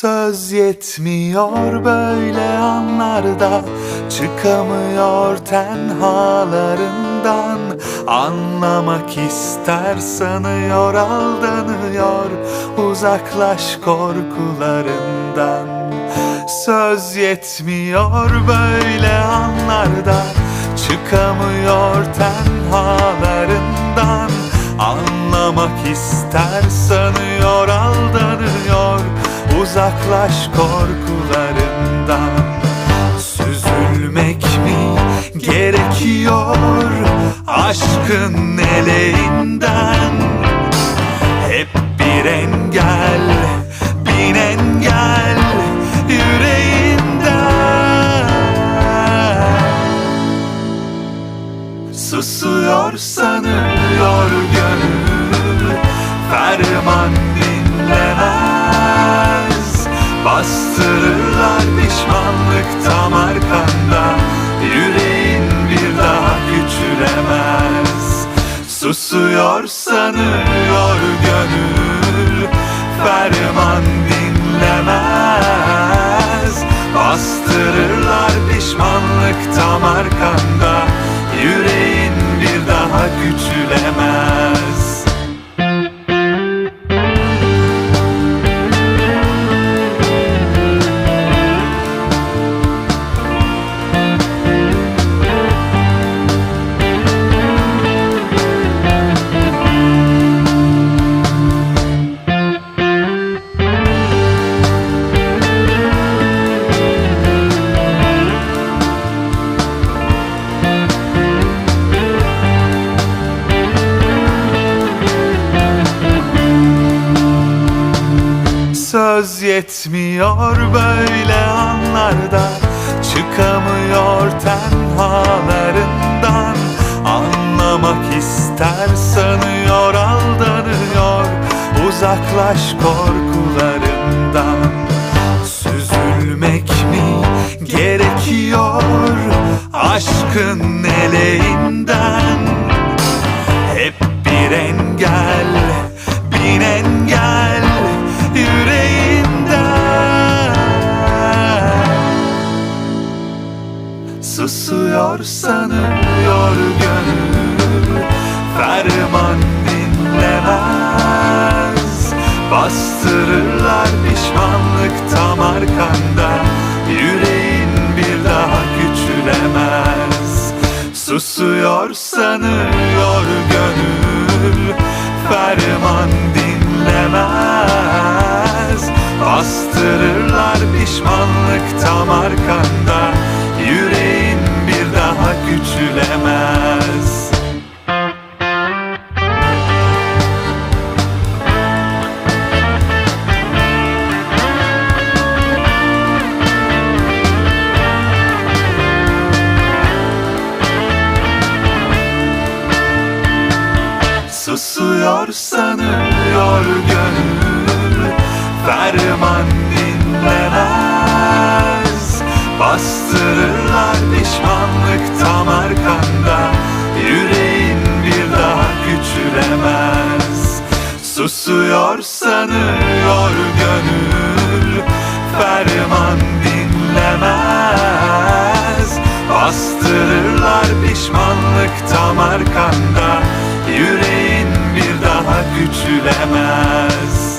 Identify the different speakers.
Speaker 1: Söz yetmiyor böyle anlarda. Çıkamıyor tenhalarından. Anlamak ister sanıyor aldanıyor Uzaklaş korkularından. Söz yetmiyor böyle anlarda. Çıkamıyor tenhalarından. Anlamak ister sanıyor Uzaklaş korkularından Süzülmek mi gerekiyor Aşkın eleğinden? Hep bir engel Bin engel yüreğinden. Susuyor sanıyor gönül Ferman Bastırırlar pişmanlık tam arkanda. Yüreğin bir daha küçülemez. Susuyor sanıyor gönül Ferman dinlemez. Bastırırlar pişmanlık tam arkanda Söz yetmiyor böyle anlarda. Çıkamıyor tenhalarından. Anlamak ister sanıyor aldanıyor. Uzaklaş korkularından. Süzülmek mi gerekiyor Aşkın eleğinden? Hep bir engel, bin engel Susuyor sanıyor gönül Ferman dinlemez. Bastırırlar pişmanlık tam arkanda Yüreğin bir daha küçülemez. Susuyor sanıyor gönül Ferman dinlemez. Bastırırlar pişmanlık tam arkanda Susuyor sanıyor gönül Ferman dinlemez. Bastırırlar pişmanlık tam arkanda. Yüreğin bir daha küçülemez. Susuyor sanıyor gönül. Ferman dinlemez. Bastırırlar pişmanlık tam arkanda. Yüreğin küçülemez.